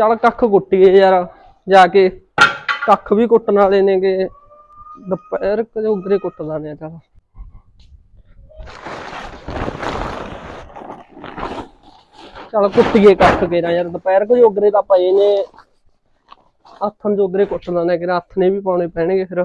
ਚੱਲ ਕੱਖ ਕੁੱਟੀਏ ਯਾਰ, ਜਾ ਕੇ ਕੱਖ ਵੀ ਕੁੱਟਣ ਵਾਲੇ ਨੇਗੇ। ਦੁਪਹਿਰ ਕਦੇ ਉਗਰੇ ਕੁੱਟ ਲਾਣੇ ਆ ਚੱਲ। ਚੱਲ ਕੁੱਟੀਏ ਕੱਖ ਕੇ ਯਾਰ, ਦੁਪਹਿਰ ਕੋ ਜੋਗਰੇ ਤਾਂ ਪਏ ਨੇ। ਹੱਥਾਂ ਜੋਗਰੇ ਕੁੱਟ ਲਾਣੇ ਕਿ ਹੱਥ ਨੇ ਵੀ ਪਾਉਣੇ ਪੈਣਗੇ ਫਿਰ।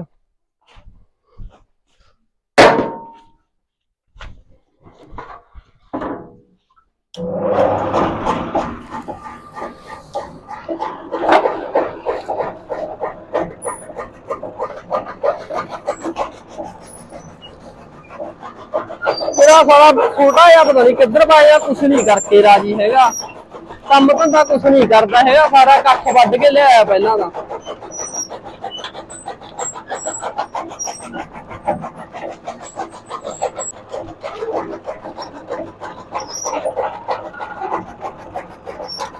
ਤੇਰਾ ਸਾਲਾ ਛੋਟਾ ਜਿਹਾ ਪਤਾ ਨਹੀਂ ਕਿੱਧਰ ਪਾਇਆ, ਕੁਛ ਨਹੀਂ ਕਰਕੇ ਰਾਜੀ ਹੈਗਾ। ਕੰਮ ਧੰਦਾ ਕੁਛ ਨਹੀਂ ਕਰਦਾ ਹੈਗਾ, ਸਾਰਾ ਕੱਖ ਵੱਢ ਕੇ ਲਿਆਇਆ ਪਹਿਲਾਂ ਦਾ।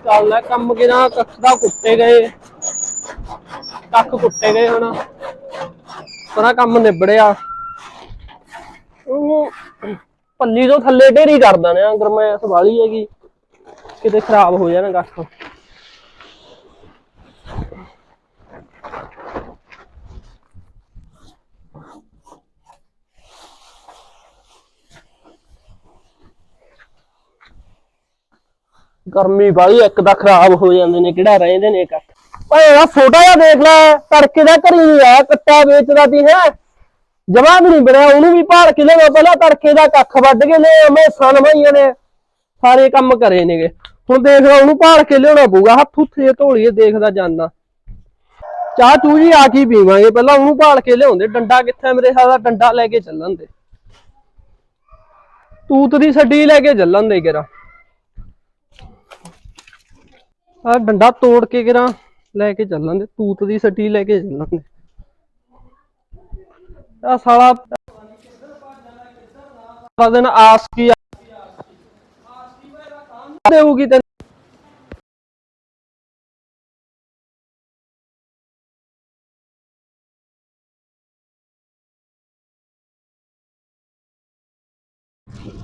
ਚੱਲ ਕੰਮ ਕਿਨਾ ਕੱਖ ਦਾ ਕੁੱਟੇ ਗਏ। ਕੱਖ ਕੁੱਟੇ ਗਏ ਹੁਣ। ਸਾਰਾ ਕੰਮ ਨਿਬੜਿਆ ਉਹ ਪੱਲੀ ਤੋਂ ਥੱਲੇ ਢੇਰੀ ਕਰ ਦਨੇ ਆ ਗਰਮੈਸ ਵਾਲੀ ਹੈਗੀ, ਕਿਤੇ ਖਰਾਬ ਹੋ ਜਾਣਾ ਗੱਠ ਗਰਮੀ ਵਾਲੀ ਇੱਕ ਤਾਂ ਖਰਾਬ ਹੋ ਜਾਂਦੇ ਨੇ, ਕਿਹੜਾ ਰਹਿੰਦੇ ਨੇ ਕੱਖ। ਓਏ ਆ ਛੋਟਾ ਜਿਹਾ ਦੇਖ ਲੈ, ਤੜਕੇ ਦਾ ਘਰੀ ਨਹੀਂ ਕੱਟਾ ਵੇਚਦਾ ਤੀ ਹੈ। ਜਮਾ ਵੀ ਨਹੀਂ ਬਣਿਆ ਉਹਨੂੰ ਵੀ ਭਾਲ ਕੇ ਲਿਆਓ, ਪਹਿਲਾਂ ਤੜਕੇ ਦਾ ਕੱਖ ਵੱਢ ਕੇ ਲਿਆ ਮੈਂ ਸਨ ਨੇ। ਸਾਰੇ ਕੰਮ ਕਰੇ ਨੇਗੇ। ਹੁਣ ਦੇਖ ਲਾ ਉਹਨੂੰ ਭਾਲ ਕੇ ਲਿਆਉਣਾ ਪਊਗਾ, ਹੱਥ ਉੱਥੇ ਧੋਲੀਏ, ਦੇਖਦਾ ਜਾਂਦਾ। ਚਾਹ ਚੂ ਜੀ ਆ ਕੀ ਪੀਵਾਂਗੇ? ਪਹਿਲਾਂ ਉਹਨੂੰ ਭਾਲ ਕੇ ਲਿਆਉਂਦੇ। ਡੰਡਾ ਕਿੱਥੇ ਮੇਰੇ ਸਾਰਾ ਡੰਡਾ ਲੈ ਕੇ ਚੱਲਣ ਦੇ ਤੂਤ ਦੀ ਛੱਡੀ ਲੈ ਕੇ ਚੱਲਣ ਦੇ ਕਿਰਾ। ਆ ਡੰਡਾ ਤੋੜ ਕੇ ਕਿਰਾ ਲੈ ਕੇ ਚੱਲਣ ਦੇ ਤੂਤ ਦੀ ਛੱਡੀ ਲੈ ਕੇ ਚੱਲਣ ਦੇ ਆ ਸਾਲਾ। ਸਾਰਾ ਦਿਨ ਆਸ ਕੀ ਦੇਊਗੀ ਤੈਨੂੰ।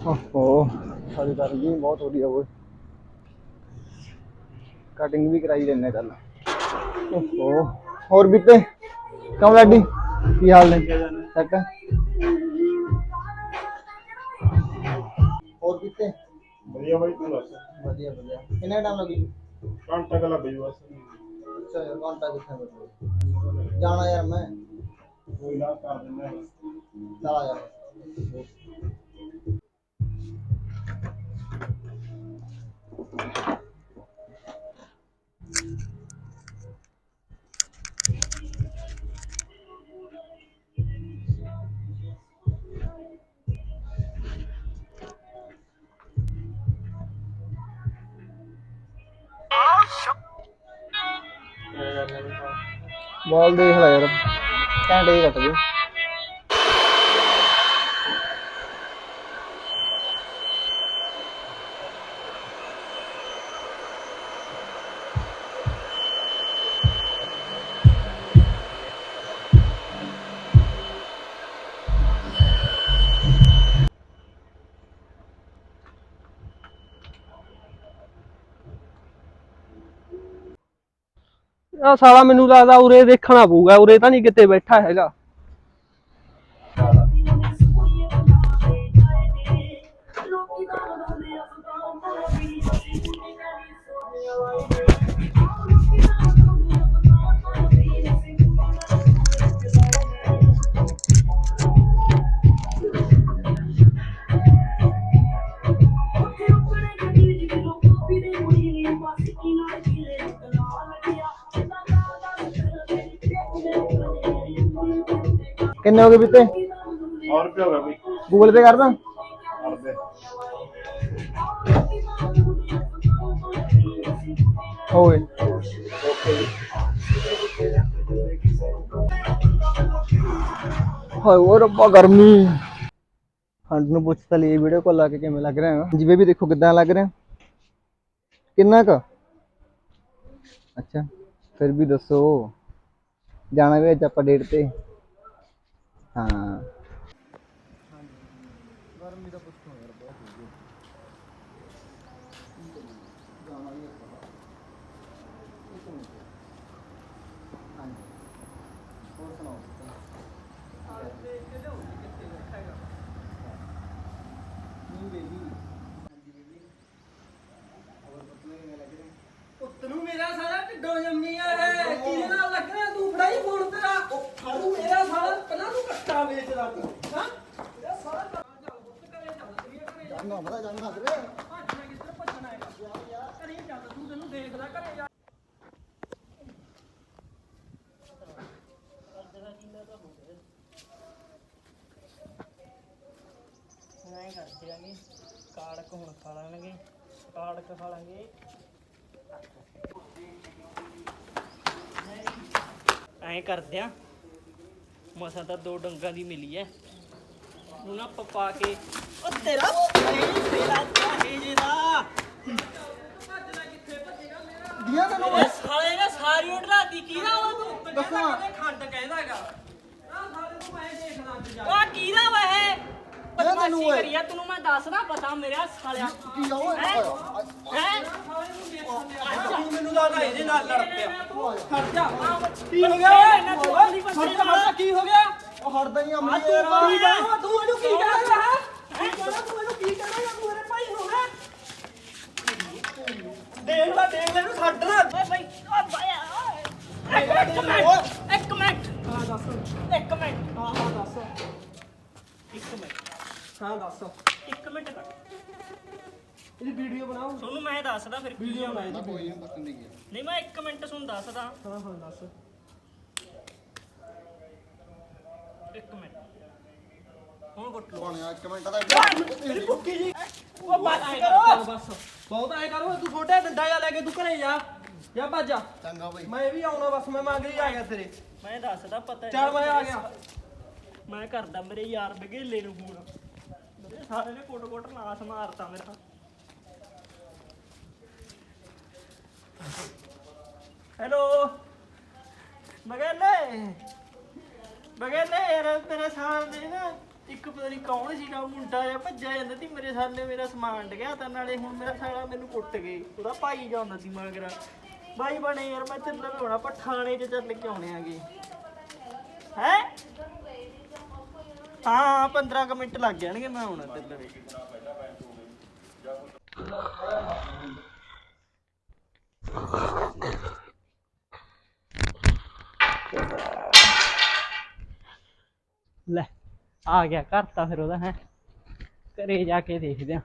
ਓਹੋ ਸਾਡੀ ਤਾਂ ਜੀ ਬਹੁਤ ਵਧੀਆ ਓਏ ਕਟਿੰਗ ਵੀ ਕਰਾਈ ਲੈਣੇ ਚੱਲ ਓਹੋ, ਹੋਰ ਬੀਤੇ ਕਮ ਲਾਡੀ ਕੀ ਹਾਲ ਨੇ? ਸੈਟ ਹੋਰ ਬੀਤੇ ਵਧੀਆ ਬਾਈ ਤੂੰ ਦੱਸ। ਵਧੀਆ ਵਧੀਆ। ਕਿੰਨਾ ਟਾਈਮ ਲੱਗੀ ਘੰਟਾ ਕਲਾ ਬਈ ਬਸ ਅੱਛਾ ਯਾਰ ਘੰਟਾ ਕਿੱਥੇ ਬਚਿਆ ਜਾਣਾ ਯਾਰ ਮੈਂ। ਕੋਈ ਨਾ ਕਰ ਦਿੰਦੇ ਚਲਾ ਯਾਰ। ਬਾਲ ਦੇਖ ਲੈ ਯਾਰ ਘੰਟੇ ਹੀ ਕੱਟ ਗਏ ਆ ਸਾਲਾ ਮੈਨੂੰ ਲੱਗਦਾ ਉਰੇ ਦੇਖਣਾ ਪਊਗਾ ਉਰੇ ਤਾਂ ਨਹੀਂ ਕਿਤੇ ਬੈਠਾ ਹੈਗਾ। ਕਿੰਨੇ ਹੋ ਗਏ ਬੀਤੇ? ਔਰ ਕੀ ਹੋਗਾ ਬਈ? ਗੂਗਲ ਪੇ ਕਰਦਾ? ਕਰ ਦੇ ਹੋਏ ਹਾਏ ਉਹ ਰੱਬਾ ਗਰਮੀ। ਹੰਡ ਨੂੰ ਪੁੱਛ ਤਾਂ ਲਈ ਵੀਡੀਓ ਕਾਲ ਲਾ ਕੇ ਕਿਵੇਂ ਲੱਗ ਰਿਹਾ ਹੈ ਜਿਵੇਂ ਵੀ ਦੇਖੋ ਕਿੱਦਾਂ ਲੱਗ ਰਿਹਾ। ਕਿੰਨਾ ਕ? ਅੱਛਾ ਫਿਰ ਵੀ ਦੱਸੋ। ਜਾਣਾ ਵੀ ਅੱਜ ਆਪਾਂ ਡੇਟ ਤੇ। ਹਾਂ। ਗਰਮੀ ਦਾ ਪੁੱਛੋ ਯਾਰ ਬਹੁਤ ਹੋ ਗਈ ਜਾਵਾਂਗੇ ਆਪਾਂ ਇੱਕ ਮਿੰਟ ਹਾਂਜੀ ਹੋਰ ਸੁਣਾਓ ਆ ਤੇ ਕਿਹਦੇ ਹੋ ਕਿੱਥੇ ਰੱਖਾਂਗਾ ਨਹੀਂ ਬੇਬੀ ਹਾਂਜੀ ਬੇਬੀ ਹੋਰ ਪਤਲੇ ਮੇਰਾ ਕਿਹੜੇ ਪੁੱਤ ਨੂੰ ਮੇਰਾ ਸਾਰਾ ਢਿੱਡੋਂ ਜੰਮ ਘਰੇ ਜਾ ਜਾਨਾ ਬੜਾ ਜਾਨਾ ਵੀਰੇ ਭੱਜਣਾ ਕਿੱਧਰ ਭੱਜਣਾ ਹੈਗਾ ਯਾਰ ਘਰੇ ਚੱਲ ਤੂੰ ਤੈਨੂੰ ਦੇਖਦਾ ਘਰੇ ਜਾ ਐਂ ਕਰਦੇ ਆਂਗੇ ਕਾੜਕ ਹੁਣ ਖਾ ਲਾਂਗੇ ਕਾੜਕ ਖਾ ਲਾਂਗੇ ਐਂ ਕਰਦੇ ਆ ਮਸਾਂ ਤਾਂ ਦੋ ਡੰਗਾਂ ਦੀ ਮਿਲੀ ਐ। ਹੁਣ ਨਾ ਪਪਾ ਕੇ। ਉਹ ਤੇਰਾ ਤੇਰਾ ਚਾਹੇ ਜਿਹੜਾ ਦੀਆਂ ਤੈਨੂੰ ਇਹ ਸਾਲੇ ਨੇ ਸਾਰੀ ਉਡਰਾਤੀ ਕਿਹਦਾ ਵਾ ਤੂੰ? ਦੱਸਾਂ। ਖੰਡ ਕਹਿੰਦਾ ਹੈਗਾ। ਆ ਸਾਰੇ ਨੂੰ ਮੈਂ ਦੇਖਦਾ ਅੱਜ ਜਾ ਉਹ ਕਿਹਦਾ ਵਾ ਇਹ? ਤੈਨੂੰ ਬਦਮਾਸ਼ੀ ਓਏ। ਕਰੀਆ ਤੈਨੂੰ ਮੈਂ ਦੱਸਦਾ ਪਤਾ ਮੇਰਾ ਸਾਲਿਆ। ਕੀ ਆ ਓਏ? ਹੈਂ? ਹੈ? ਤੂੰ ਮੈਨੂੰ ਲੱਗਦਾ ਇਹਦੇ ਨਾਲ ਲੜ ਪਿਆ। ਖੜ ਜਾ। ਕੀ ਹੋ ਗਿਆ ਖੜ ਜਾ ਕੀ ਹੋ ਗਿਆ? ਉਹ ਹੜਦਾ ਹੀ ਆ ਅਮਲੀ ਤੂੰ ਯਾਰ। ਕੀ ਤੂੰ ਇਹਨੂੰ ਕੀ ਕਹਿੰਦਾ ਹੈ ਕੀ ਕਹਿੰਦਾ ਤੂੰ ਇਹਨੂੰ ਕੀ ਕਹਿੰਦਾ ਤੂੰ ਮੇਰੇ ਭਾਈ ਨੂੰ ਹੈ? ਦੇਖ ਲੈ ਦੇਖ ਲੈ ਇਹਨੂੰ ਛੱਡ ਨਾ ਓਏ ਬਈ ਓ ਬਾਇਆ ਇੱਕ ਮਿੰਟ ਇੱਕ ਮਿੰਟ ਹਾਂ ਦੱਸ। ਇੱਕ ਮਿੰਟ। ਹਾਂ ਹਾਂ ਦੱਸ। ਇੱਕ ਮਿੰਟ। ਹਾਂ ਦੱਸ। ਇੱਕ ਮਿੰਟ ਕੱਟ ਇਹਦੀ ਵੀਡੀਓ ਬਣਾਓ। ਤੁਹਾਨੂੰ ਮੈਂ ਦੱਸਦਾ ਫਿਰ ਕੀ ਵੀਡੀਓ ਨਹੀਂ ਦੀ ਨਹੀਂ ਮੈਂ ਇੱਕ ਮਿੰਟ ਤੁਹਾਨੂੰ ਦੱਸਦਾ। ਹਾਂ ਹਾਂ ਦੱਸ। ਇੱਕ ਮਿੰਟ। ਹੁਣ ਗੁੱਟ ਲਓ। ਪਾਣਿਆ ਇੱਕ ਮਿੰਟ ਦਾ ਮੇਰੀ ਭੁੱਕੀ ਜੀ। ਉਹ ਬਸ ਕਰੋ ਬਸ। ਬਹੁਤ ਐ ਕਰੋ ਤੂੰ ਛੋਟਾ ਡੰਡਾ ਜਾ ਲੈ ਕੇ ਤੂੰ ਘਰੇ ਜਾ। ਜਾ ਭੱਜ ਜਾ। ਚੰਗਾ ਬਈ। ਮੈਂ ਵੀ ਆਉਣਾ ਬਸ ਮੈਂ ਮੰਗ ਰਹੀ ਆ ਗਿਆ ਤੇਰੇ। ਮੈਂ ਦੱਸਦਾ ਪਤਾ ਚੱਲ ਮੈਂ ਆ ਗਿਆ। ਮੈਂ ਕਰਦਾ ਮੇਰੇ ਯਾਰ ਬਗੇਲੇ ਨੂੰ ਫੋਨ। ਮੇਰੇ ਸਾਰੇ ਨੇ ਕੋਟ ਕੋਟ ਨਾਸ ਮਾਰਤਾ ਮੇਰਾ। ਹੈਲੋ। ਮੈਂ ਕਹਿੰਦਾ ਯਾਰ, ਤੇਰੇ ਸਾਹਮਣੇ ਨਾ, ਇੱਕ ਪਤਾ ਨਹੀਂ ਕੌਣ ਸੀਗਾ ਉਹ ਮੁੰਡਾ ਜਿਹਾ ਭੱਜਿਆ ਜਾਂਦਾ ਸੀ ਮੇਰੇ ਸਾਹਮਣੇ ਮੇਰਾ ਸਮਾਨ ਡਿੱਗਿਆ ਤਾਂ ਨਾਲੇ ਹੁਣ ਮੇਰਾ ਸਾਲਾ ਮੈਨੂੰ ਕੁੱਟ ਗਏ। ਉਹਦਾ ਭਾਈ ਜਾਂਦਾ ਸੀ ਮਗਰ। ਬਾਈ ਬਣੇ ਯਾਰ, ਮੈਂ ਚੱਲ ਵੀ ਹੋਣਾ ਪਰ ਥਾਣੇ 'ਚ ਚੱਲ ਕੇ ਆਉਣੇ ਆਗੇ ਹੈ? ਹਾਂ 15 ਕੁ ਮਿੰਟ ਲੱਗ ਜਾਣਗੇ ਮੈਂ ਆਉਣਾ ਤੇ ਲਵੇ ਲੈ ਆ ਗਿਆ ਘਰ ਤਾਂ ਫਿਰ ਉਹਦਾ ਹੈ। ਘਰੇ ਜਾ ਕੇ ਦੇਖਦੇ ਆ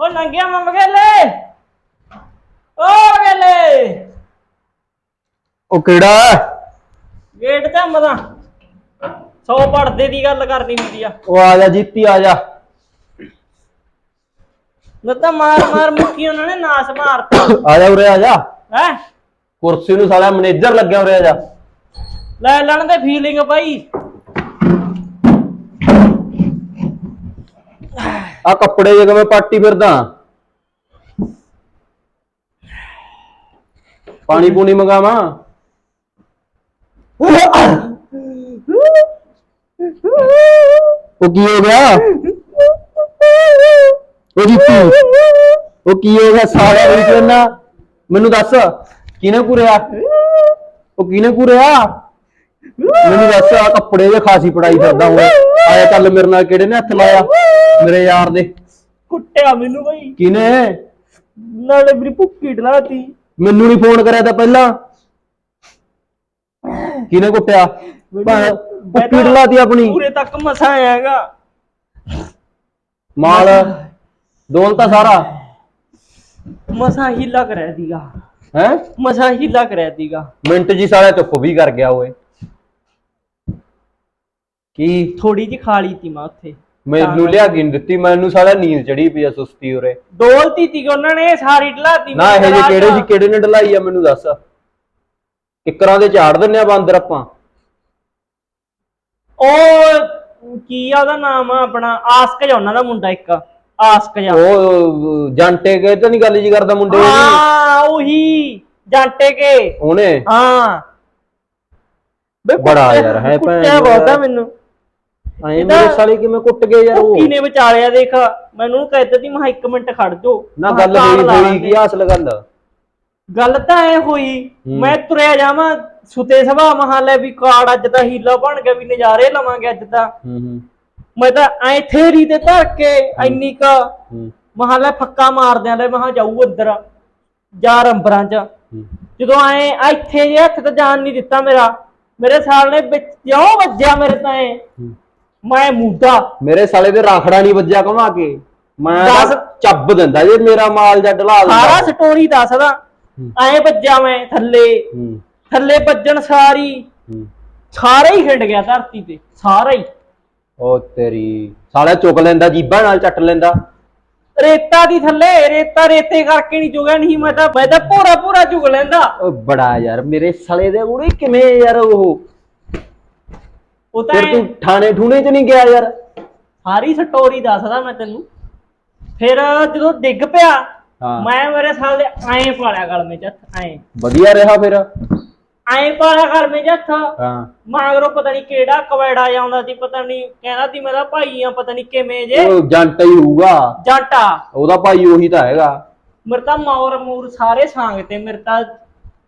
ਉਹ ਲੰਘਿਆ ਮੰਮ ਗੇਲੇ ਓ ਗੇਲੇ ਉਹ ਕਿਹੜਾ? ਗੇਟ ਤੇ ਮਦਾ ਸੌ ਪੜਦੇ ਦੀ ਗੱਲ ਕਰਨੀ ਹੁੰਦੀ ਆ। ਉਹ ਆ ਜਾ ਜੀਤੀ ਆ ਜਾ। ਮੈਂ ਤਾਂ ਮਾਰ ਮਾਰ ਮੁੱਕੀ ਉਹਨਾਂ ਨੇ ਨਾਸ ਮਾਰਤਾ। ਆ ਜਾ ਉਰੇ ਆ ਜਾ। ਹੈ? ਕੁਰਸੀ ਨੂੰ ਸਾਲਾ ਮੈਨੇਜਰ ਲੱਗਿਆ ਉਰੇ ਆ ਜਾ। ਲੈ ਲੈਣ ਦੇ ਫੀਲਿੰਗ ਬਾਈ। ਆ ਕੱਪੜੇ ਜੇ ਮੈਂ ਪਾਟੀ ਫਿਰਦਾ। ਪਾਣੀ ਪੂਣੀ ਮੰਗਾਵਾਂ? ਉਹ ਕੀ ਹੋ ਗਿਆ? ਉਹ ਜੀਤੀ ਉਹ ਕੀ ਹੋ ਗਿਆ? ਸਾਰਾ ਵੀ ਕਰਨਾ ਮੈਨੂੰ ਦੱਸ, ਕਿਹਨੇ ਕੁਰਿਆ ਉਹ ਕਿਹਨੇ ਕੁਰਿਆ ਮੈਨੂੰ ਦੱਸ ਆ ਕੱਪੜੇ ਦੇ ਖਾਸੀ ਪੜਾਈ ਫਿਰਦਾ ਹੁਣ ਆਇਆ ਕੱਲ ਮੇਰੇ ਨਾਲ ਕਿਹੜੇ ਨੇ ਹੱਥ ਲਾਇਆ? ਮੇਰੇ ਯਾਰ ਦੇ। ਕੁੱਟਿਆ ਮੈਨੂੰ ਬਾਈ। ਕਿਹਨੇ? ਨਾਲੇ ਮੇਰੀ ਭੁੱਕੀ ਢਲਾਤੀ ਮੈਨੂੰ ਨਹੀਂ ਫੋਨ ਕਰਿਆ ਤਾਂ ਪਹਿਲਾਂ। ਕਿਹਨੇ ਕੁੱਟਿਆ? ਪੱਕੀ ਢਲਾਤੀ ਆਪਣੀ। ਪੂਰੇ ਤੱਕ ਮਸਾ ਆਇਆਗਾ। ਮਾਲ ਦੋਲ ਤਾਂ ਸਾਰਾ। ਮਸਾ ਹੀਲਾ ਕਰਿਆ ਦੀਗਾ। ਹੈ? ਮਸਾ ਹੀਲਾ ਕਰਿਆ ਦੀਗਾ। ਮਿੰਟ ਜੀ ਸਾਲਾ ਚੁੱਪ ਵੀ ਕਰ ਗਿਆ ਓਏ। ਕੀ? ਥੋੜੀ ਜਿਹੀ ਖਾ ਲਈ ਤੀ ਮੈਂ ਉੱਥੇ। ਮੈਨੂੰ ਲਿਆ ਕੇ ਨੀ ਦਿੱਤੀ? ਮੈਨੂੰ ਸਾਲਾ ਨੀਂਦ ਚੜੀ ਪਈ ਆ ਸੁਸਤੀ ਉਰੇ। ਡੋਲਤੀ ਤੀ ਉਹਨਾਂ ਨੇ ਸਾਰੀ ਢਲਾਤੀ ਨਾ ਇਹ ਜੇ ਕਿਹੜੇ ਸੀ ਕਿਹੜੇ ਨੇ ਢਲਾਈ ਆ ਮੈਨੂੰ ਦੱਸ। ਕਿੱਕਰਾਂ ਦੇ ਝਾੜ ਦਿੰਨੇ ਆ ਬਾਂਦਰ ਆਪਾਂ। ਉਹ ਕੀ ਆ ਉਹਦਾ ਨਾਮ ਆ ਆਪਣਾ? ਆਸਕ ਜਾ ਉਹਨਾਂ ਦਾ ਮੁੰਡਾ ਇੱਕ। ਆਸਕ ਜਾ ਉਹ ਜੰਟੇ ਕੇ ਤਾਂ ਨਹੀਂ ਗੱਲ ਜੀ ਕਰਦਾ ਮੁੰਡੇ ਦੀ? ਹਾਂ ਉਹੀ। ਜਾਂਟੇ ਕੇ। ਉਹਨੇ? ਹਾਂ। ਬੇ ਬੜਾ ਕੁੱਟਿਆ- ਯਾਰ ਹੈ ਭੈਣ ਕੁੱਟਿਆ ਬਹੁਤਾ ਯਾਰ। ਮੈਨੂੰ। ਐ ਮੇਰੇ ਸਾਲੇ ਕਿਵੇਂ ਕੁੱਟ ਗਏ ਯਾਰ ਉਹ? ਭੁੱਕੀ ਨੇ ਵਿਚਾਲਿਆ ਦੇਖ ਮੈਨੂੰ ਕਹਿ ਦਿੱਤੀ ਮੈਂ ਕਿਹਾ ਇੱਕ ਮਿੰਟ ਖੜ ਜੋ ਨਾ ਗੱਲ ਹੋਈ ਹੋਈ ਕੀ ਹਾਸਲ ਗੱਲ? ਗੱਲ ਤਾਂ ਐ ਹੋਈ ਮੈਂ ਤੁਰਿਆ ਜਾਵਾਂ ਸੁਤੇ ਸਭਾ ਮਹਾਂ ਲੈ ਵੀ ਕਾਰਡ ਅੱਜ ਤਾਂ ਹੀਲਾ ਬਣ ਗਿਆ ਵੀ ਨਜ਼ਾਰੇ ਲਵਾਂਗੇ ਅੱਜ ਤਾਂ। ਹੂੰ ਹੂੰ। ਮੈਂ ਤਾਂ ਐ ਥੇਰੀ ਤੇ ਧਰ ਕੇ ਇੰਨੀ ਕ ਹੂੰ। ਮਹਾਂ ਲੈ ਫੱਕਾ ਮਾਰਦਿਆਂ ਲੈ ਮਹਾਂ ਜਾਊ ਅੰਦਰ ਜਾ ਅੰਬਰਾਂ ਚ। ਹੂੰ। ਜਦੋਂ ਆ ਇੱਥੇ ਜੇ ਹੱਥ ਤੇ ਜਾਣ ਨਹੀਂ ਦਿੱਤਾ ਮੇਰਾ ਮੇਰੇ ਸਾਲ ਨੇ ਵਿੱਚ ਕਿਉਂ ਵੱਜਿਆ ਮੇਰੇ ਤਾਂ ਐ। ਮੈਂ ਮੁੱਦਾ ਮੇਰੇ ਸਾਲੇ ਦੇ ਰਾਖੜਾ ਨਹੀਂ ਵੱਜਿਆ ਘਮਾ ਕੇ। ਮੈਂ ਦੱਸ। ਤਾਂ ਚੱਬ ਦਿੰਦਾ ਜੇ ਮੇਰਾ ਮਾਲ ਜਾਂ ਢਲਾ ਦਿੰਦਾ। ਸਾਰਾ ਸਟੋਰੀ ਦੱਸਦਾ ਐ ਵੱਜਿਆ ਮੈਂ ਥੱਲੇ। ਹੂੰ। ਥੱਲੇ ਵੱਜਣ ਸਾਰੀ। ਹੂੰ। ਸਾਰਾ ਹੀ ਖਿੰਡ ਗਿਆ ਧਰਤੀ ਤੇ। ਸਾਰਾ ਹੀ। ਉਹ ਤੇਰੀ। ਸਾਲਾ ਚੁੱਕ ਲੈਂਦਾ ਜੀਬਾਂ ਨਾਲ ਚੱਟ ਲੈਂਦਾ। ਰੇਤਾ ਦੀ ਥੱਲੇ। ਰੇਤਾ ਰੇਤੇ ਕਰਕੇ ਨਹੀਂ ਚੁਗਿਆ ਨਹੀਂ ਮੈਂ ਤਾਂ ਮੈਂ ਤਾਂ ਪੂਰਾ ਪੂਰਾ ਚੁਗ ਲੈਂਦਾ। ਉਹ ਬੜਾ ਯਾਰ ਮੇਰੇ ਸਾਲੇ ਦੇ ਉਹਨੇ ਕਿਵੇਂ ਯਾਰ ਉਹ? ਉਹ ਤਾਂ ਫਿਰ ਤੂੰ ਥਾਣੇ ਠੂਣੇ ਚ ਨਹੀਂ ਗਿਆ ਯਾਰ? ਸਾਰੀ ਸਟੋਰੀ ਦੱਸਦਾ ਮੈਂ ਤੈਨੂੰ। ਫਿਰ ਜਦੋਂ ਡਿੱਗ ਪਿਆ ਹਾਂ। ਮੈਂ ਮੇਰੇ ਸਾਲ ਦੇ ਐਂ ਪਾਲਿਆ ਗਲਮੇ ਚ ਹੱਥ ਐਂ। ਵਧੀਆ ਰਿਹਾ ਫਿਰ। ਐਂ ਪਾਲਿਆ ਗਲਮੇ ਚ ਹੱਥ। ਹਾਂ। ਮਗਰੋਂ ਪਤਾ ਨਹੀਂ ਕਿਹੜਾ ਕਵੈੜਾ ਜਾਂਦਾ ਸੀ ਪਤਾ ਨਹੀਂ ਕਹਿੰਦਾ ਸੀ ਮੇਰਾ ਭਾਈ ਆ ਪਤਾ ਨਹੀਂ ਕਿਵੇਂ ਜੇ। ਉਹ ਜੰਟ ਹੀ ਹੋਊਗਾ। ਜੰਟਾ ਉਹਦਾ ਭਾਈ ਉਹੀ ਤਾਂ ਹੈਗਾ। ਮੇਰੇ ਤਾਂ ਮੌਰ ਮੂਰ ਸਾਰੇ ਸਾਂਗ ਤੇ ਮੇਰੇ ਤਾਂ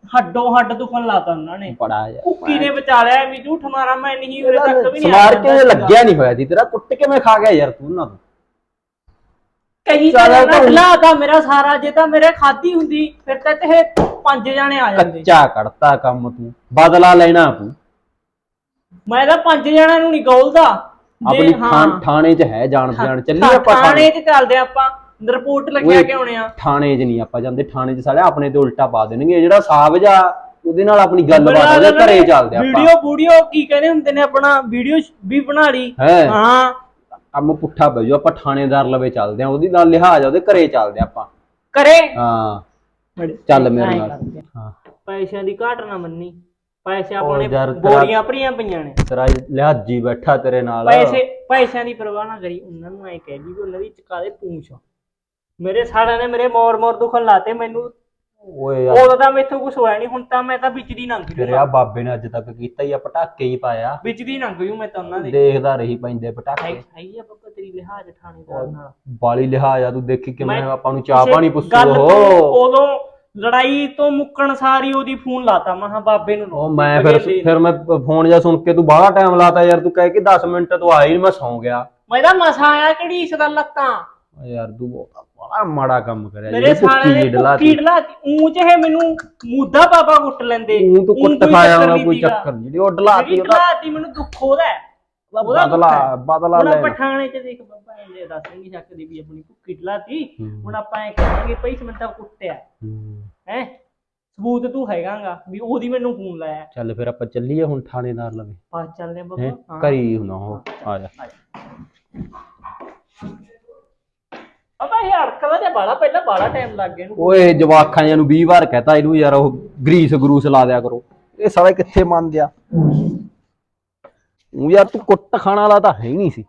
ਹੱਡੋਂ ਹੱਡ ਦੁਖਣ ਲਾਤਾ ਉਹਨਾਂ ਨੇ। ਬੜਾ ਯਾਰ ਕੁੱਕੀ ਨੇ ਬਚਾ ਲਿਆ ਵੀ ਝੂਠ ਮਾਰਾ ਮੈਂ ਨਹੀਂ ਉਰੇ ਤੱਕ ਵੀ ਨਹੀਂ ਸਮਾਰ ਕੇ ਲੱਗਿਆ ਨਹੀਂ ਹੋਇਆ ਸੀ ਤੇਰਾ? ਕੁੱਟ ਕਿਵੇਂ ਖਾ ਗਿਆ ਯਾਰ ਤੂੰ ਨਾ ਤੂੰ। ਕਹੀ ਤਾਂ ਤਾਂ ਲਾਤਾ ਮੇਰਾ ਸਾਰਾ ਜੇ ਤਾਂ ਮੇਰੇ ਖਾਦੀ ਹੁੰਦੀ ਫਿਰ ਤਾਂ ਇਹ ਪੰਜ ਜਾਣੇ ਆ ਜਾਂਦੇ। ਕੱਚਾ ਕੱਢਤਾ ਕੰਮ ਤੂੰ ਬਦਲਾ ਲੈਣਾ ਤੂੰ। ਮੈਂ ਤਾਂ ਪੰਜ ਜਣਿਆਂ ਨੂੰ ਨਹੀਂ ਗੋਲਦਾ। ਆਪਣੀ ਥਾਣੇ 'ਚ ਹੈ ਜਾਣ ਪਛਾਣ ਚੱਲੀ ਆਪਾਂ ਥਾਣੇ 'ਚ ਚੱਲਦੇ ਆਪਾਂ। ਰਿਪੋਰਟ ਲੱਗਿਆ ਕਿ ਆਉਣੇ ਆ। ਥਾਣੇ 'ਚ ਨਹੀਂ ਆਪਾਂ ਜਾਂਦੇ ਥਾਣੇ 'ਚ ਸਾਲੇ ਆਪਣੇ ਤੇ ਉਲਟਾ ਪਾ ਦੇਣਗੇ ਜਿਹੜਾ ਸਾਹਬ ਜਾ ਉਹਦੇ ਨਾਲ ਆਪਣੀ ਗੱਲਬਾਤ ਉਹਦੇ ਘਰੇ ਚੱਲਦੇ ਆਪਾਂ। ਵੀਡੀਓ ਵੀਡੀਓ ਕੀ ਕਹਿੰਦੇ ਹੁੰਦੇ ਨੇ ਆਪਣਾ ਵੀਡੀਓ ਵੀ ਬਣਾ ਲਈ। ਹੈ। ਕੰਮ ਪੁੱਠਾ ਜਾਊ ਆਪਾਂ ਥਾਣੇਦਾਰ ਲਵੇ ਚੱਲਦੇ ਆ ਉਹਦੀ ਨਾਲ ਲਿਹਾਜ਼ ਆ ਉਹਦੇ ਘਰੇ ਚੱਲਦੇ ਆ ਆਪਾਂ। ਕਰੇ ਹਾਂ। ਚੱਲ ਮੇਰੇ ਨਾਲ। ਆ। ਹਾਂ। ਪੈਸਿਆਂ ਦੀ ਘਾਟ ਨਾ ਮੰਨੀ। ਪੈਸੇ ਆਪਣੇ ਬੋਰੀਆਂ ਭਰੀਆਂ ਪਈਆਂ ਨੇ। ਤੇਰਾ ਲਿਹਾਜੀ ਬੈਠਾ ਤੇਰੇ ਨਾਲ। ਪੈਸੇ ਪੈਸਿਆਂ ਦੀ ਪਰਵਾਹ ਨਾ ਕਰੀ ਉਹਨਾਂ ਨੂੰ ਐ ਕਹਿ ਦੀ ਉਹਨਾਂ ਦੀ ਚਕਾ ਦੇ ਪੂੰਛ ਮੇਰੇ ਸਾਲਿਆਂ ਨੇ ਮੇਰੇ ਮੋਰ ਮੋਰ ਦੁਖਣ ਲਾਤੇ ਮੈਨੂੰ। ਓਏ ਯਾਰ ਉਦੋਂ ਤਾਂ ਮੈਥੋਂ ਕੁਝ ਹੋਇਆ ਨਹੀਂ ਹੁਣ ਤਾਂ ਮੈਂ ਤਾਂ ਵਿੱਚ ਦੀ ਲੰਘ ਤੇਰੇ ਜੂ ਆ ਬਾਬੇ ਨੇ ਅੱਜ ਤੱਕ ਕੀਤਾ ਹੀ ਆ ਪਟਾਕੇ ਹੀ ਪਾਇਆ। ਵਿੱਚ ਦੀ ਲੰਘ ਜੂ ਮੈਂ ਤਾਂ ਉਹਨਾਂ ਦੇ। ਦੇਖਦਾ ਰਹੀ ਪੈਂਦੇ ਪਟਾਕੇ। ਹੈਗੀ ਆ ਪੱਕਾ ਤੇਰੀ ਲਿਹਾਜ਼ ਥਾਣੇਦਾਰ ਨਾਲ। ਬਾਲੀ ਲਿਹਾਜ਼ ਆ ਤੂੰ ਦੇਖੀ ਕਿਵੇਂ ਮੈਂ ਆਪਾਂ ਨੂੰ ਚਾਹ ਪਾਣੀ ਪੁੱਛੂ ਉਹ ਉਦੋਂ ਲੜਾਈ ਤੋਂ ਮੁੱਕਣ ਸਾਰੀ ਉਹਦੀ ਫੋਨ ਲਾਤਾ ਮਹਾ ਬਾਬੇ ਨੂੰ। ਉਹ ਮੈਂ ਫਿਰ ਫਿਰ ਮੈਂ ਫੋਨ ਜਾਂ ਸੁਣ ਕੇ ਤੂੰ ਬਾਹਲਾ ਟਾਈਮ ਲਾਤਾ ਯਾਰ ਤੂੰ ਕਹਿ ਕੇ 10 ਮਿੰਟ ਤੋਂ ਨੀ, ਮੈਂ ਸੌਂ ਗਿਆ। ਮੈਂ ਤਾਂ ਮਸਾ ਆਇਆ ਕਿਹੜੀ ਇਸ ਦਾ ਲੱਤਾਂ ਯਾਰ ਤੂੰ ਬਹੁਤ ਬੜਾ ਮਾੜਾ ਕੰਮ ਕਰਿਆ ਮੇਰੇ ਸਾਲੇ ਨੇ ਕੁੱਕੀ ਢਲਾਤੀ ਊਂ ਚ ਇਹ ਮੈਨੂੰ ਮੁੱਦਾ ਬਾਬਾ ਕੁੱਟ ਲੈਂਦੇ। ਤੂੰ ਤੂੰ ਊਂ ਕੁੱਟ ਖਾਇਆ ਹੋਣਾ ਕੋਈ। ਚੱਕਰ ਨਹੀਂ ਜਿਹੜੀ ਉਹ ਜਿਹੜੀ ਉਹਦਾ ਢਲਾਤੀ ਮੈਨੂੰ ਦੁੱਖ ਉਹਦਾ ਹੈ। ਉਹਦਾ ਬਦਲਾ ਹੈ। ਬਦਲਾ ਲੈ ਆਪਾਂ ਥਾਣੇ ਚ ਦੇਖ ਬਾਬਾ ਇਹਦੇ ਦੱਸਣਗੇ ਚੱਕਦੀ ਵੀ ਆਪਣੀ ਭੁੱਕੀ ਢਲਾਤੀ ਹੂੰ। ਹੁਣ ਆਪਾਂ ਇਹ ਕਹਾਂਗੇ ਭਈ ਸਮੰਤਾ ਕੁੱਟਿਆ। ਹੈ। ਸਬੂਤ ਤੂੰ ਹੈਗਾਗਾ ਵੀ ਉਹਦੀ ਮੈਨੂੰ ਫੋਨ ਲਾਇਆ। ਚੱਲ ਫਿਰ ਆਪਾਂ ਚੱਲੀਏ ਹੁਣ ਥਾਣੇਦਾਰ ਲਵੇ। ਬਾਅਦ ਚੱਲਦੇ ਹੈਂ? ਬਾਬਾ। ਹਾਂ। ਘਰੀ ਹੁਣਾ ਉਹ। ਆ ਜਾ। ਬਾਬਾ ਇਹ ਅੜਕਦਾ ਤੇ ਬਾਲਾ ਪਹਿਲਾਂ ਬਾਲਾ ਟਾਈਮ ਲੱਗ ਗਿਆ ਇਹਨੂੰ ਓਏ ਜਵਾਖਾਂ ਜਿਹਾ ਨੂੰ 20 ਵਾਰ ਕਹਤਾ ਇਹਨੂੰ ਯਾਰ ਉਹ ਗਰੀਸ ਗਰੂਸ ਲਾ ਦਿਆ ਕਰੋ। ਇਹ ਸਾਲੇ ਕਿੱਥੇ ਮੰਨਦੇ ਆ? ਉਹ ਯਾਰ ਤੂੰ ਕੁੱਟ ਖਾਣ ਵਾਲਾ ਤਾਂ ਹੈ ਹੀ ਨਹੀਂ ਸੀ।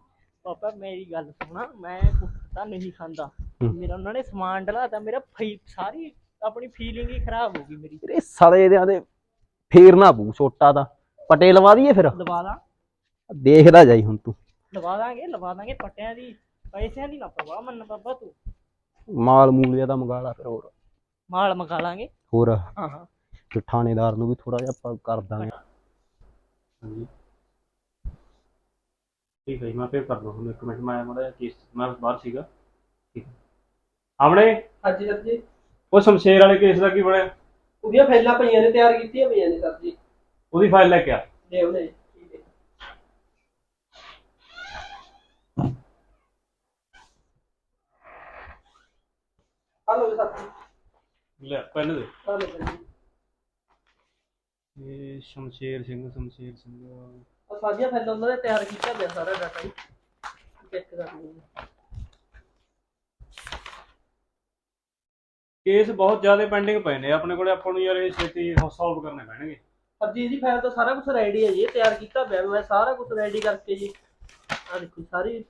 ਪਾਪਾ ਮੇਰੀ ਗੱਲ ਸੁਣਾ ਮੈਂ ਕੁੱਤਾ ਨਹੀਂ ਖਾਂਦਾ। ਮੇਰਾ ਉਹਨਾਂ ਨੇ ਸਮਾਨ ਡਲਾਤਾ ਮੇਰਾ ਫਈ ਸਾਰੀ ਆਪਣੀ ਫੀਲਿੰਗ ਹੀ ਖਰਾਬ ਹੋ ਗਈ ਮੇਰੀ। ਤੇਰੇ ਸਾਲੇ ਦੇ ਆਂਦੇ ਫੇਰ ਨਾ ਬੂ ਛੋਟਾ ਦਾ ਪਟੇ ਲਵਾ ਦਈਏ ਫਿਰ? ਲਵਾ ਦਾਂ। ਦੇਖਦਾ ਜਾਈ ਹੁਣ ਤੂੰ। ਲਵਾ ਦਾਂਗੇ ਲਵਾ ਦਾਂਗੇ ਪੱਟਿਆਂ ਦੀ। ਪੈਸਿਆਂ ਦੀ ਨਾ ਪਰਵਾਹ ਮੰਨ ਬਾਬਾ ਤੂੰ। ਮਾਲ ਮੂਲ ਜਿਹਾ ਤਾਂ ਮੰਗਾ ਲਾ ਫਿਰ ਹੋਰ। ਮਾਲ ਮਗਾ ਲਾਂਗੇ। ਹੋਰ? ਹਾਂ ਹਾਂ। ਤੇ ਥਾਣੇਦਾਰ ਨੂੰ ਵੀ ਥੋੜਾ ਜਿਹਾ ਆਪਾਂ ਕਰ ਦਾਂਗੇ। ਹਾਂਜੀ। ਠੀਕ ਹੈ ਜੀ, ਮੈਂ ਫੇਰ ਕਰ ਲਵਾਂ ਹੁਣ ਇੱਕ ਮਿੰਟ ਮੈਂ ਮਾੜਾ ਕੇਸ ਮੈਂ ਬਾਹਰ ਸੀਗਾ। ਠੀਕ ਹੈ। ਆਮਣੇ ਹਾਂਜੀ ਸਰ ਜੀ ਉਹ ਸ਼ਮਸ਼ੇਰ ਵਾਲੇ ਕੇਸ ਦਾ ਕੀ ਬਣਿਆ? ਉਹਦੀਆਂ ਫਾਈਲਾਂ ਪਈਆਂ ਨੇ ਤਿਆਰ ਕੀਤੀਆਂ ਪਈਆਂ ਨੇ ਸਰ ਜੀ। ਉਹਦੀ ਫਾਈਲ ਲੈ ਕੇ ਆ। ਦੇ ਉਹਨੇ ਠੀਕ ਹੈ ਹਲੋ ਸਰ ਜੀ ਲੈ ਪੈਨ ਦੇ। ਹਲੋ ਸਰ ਜੀ ਇਹ ਸ਼ਮਸ਼ੇਰ ਸਿੰਘ ਸ਼ਮਸ਼ੇਰ ਸਿੰਘ ਆ ਸਾਡੀਆਂ ਫਾਈਲਾਂ ਉਹਨਾਂ ਨੇ ਤਿਆਰ ਕੀਤਾ ਪਿਆ ਸਾਰਾ ਡਾਟਾ ਹੀ। ਚੈੱਕ ਕਰ ਲਓ ਕੇਸ ਬਹੁਤ ਜ਼ਿਆਦਾ ਪੈਂਡਿੰਗ ਪਏ ਨੇ। ਆਪਣੇ ਕੋਲੇ ਆਪਾਂ ਨੂੰ ਯਾਰ ਇਹ ਛੇਤੀ ਸੋਲਵ ਕਰਨੇ ਪੈਣਗੇ। ਸਰ ਜੀ ਇਹਦੀ ਫਾਈਲ ਤਾਂ ਸਾਰਾ ਕੁਝ ਰੈਡੀ ਹੈ ਜੀ। ਇਹ ਤਿਆਰ ਕੀਤਾ ਪਿਆ ਮੈਂ ਸਾਰਾ ਕੁਝ ਰੈਡੀ ਕਰਕੇ ਜੀ। ਆ ਦੇਖੋ ਸਾਰੀ